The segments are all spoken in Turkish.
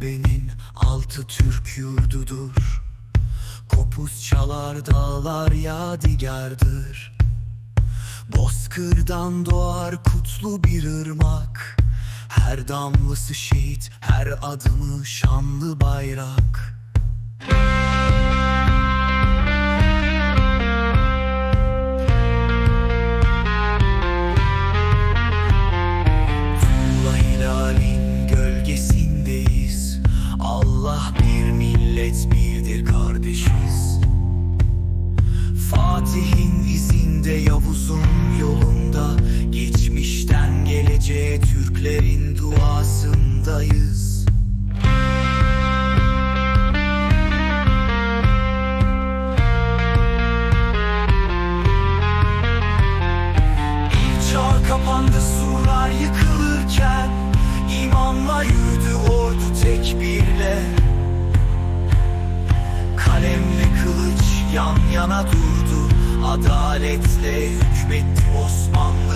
kubbenin altı Türk yurdudur. Kopuz çalar dağlar yadigardır. Bozkırdan doğar kutlu bir ırmak. Her damlası şehit, her adımı şanlı bayrak Yavuz'un yolunda Geçmişten geleceğe Türklerin duasındayız. İlk çağ kapandı surlar yıkılırken İmanla yürüdü ordu tekbirle. Kalemle kılıç yan yana durdu Adaletle hükmetti Osmanlı'nın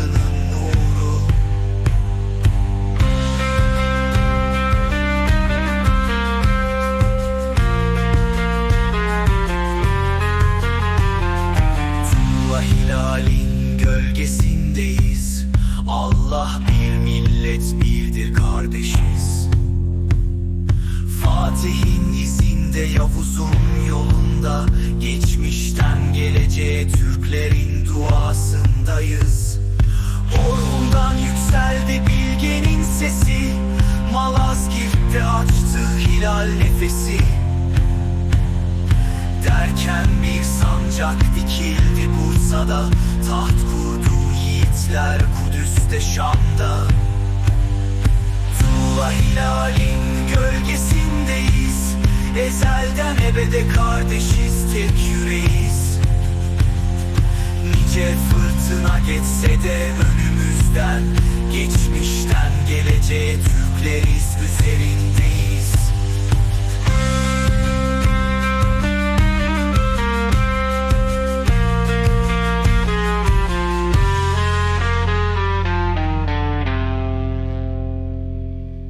Yavuz'un yolunda Geçmişten geleceğe Türklerin duasındayız. Orhun'dan yükseldi bilgenin sesi. Malazgirt'te açtı hilal nefesi. Derken bir sancak dikildi Bursa'da. Taht kurdu yiğitler Kudüs'te Şam'da. Tuğla hilalin gölgesindeyiz Ebede kardeşiz tek yüreğiz? Nice fırtına geçse de önümüzden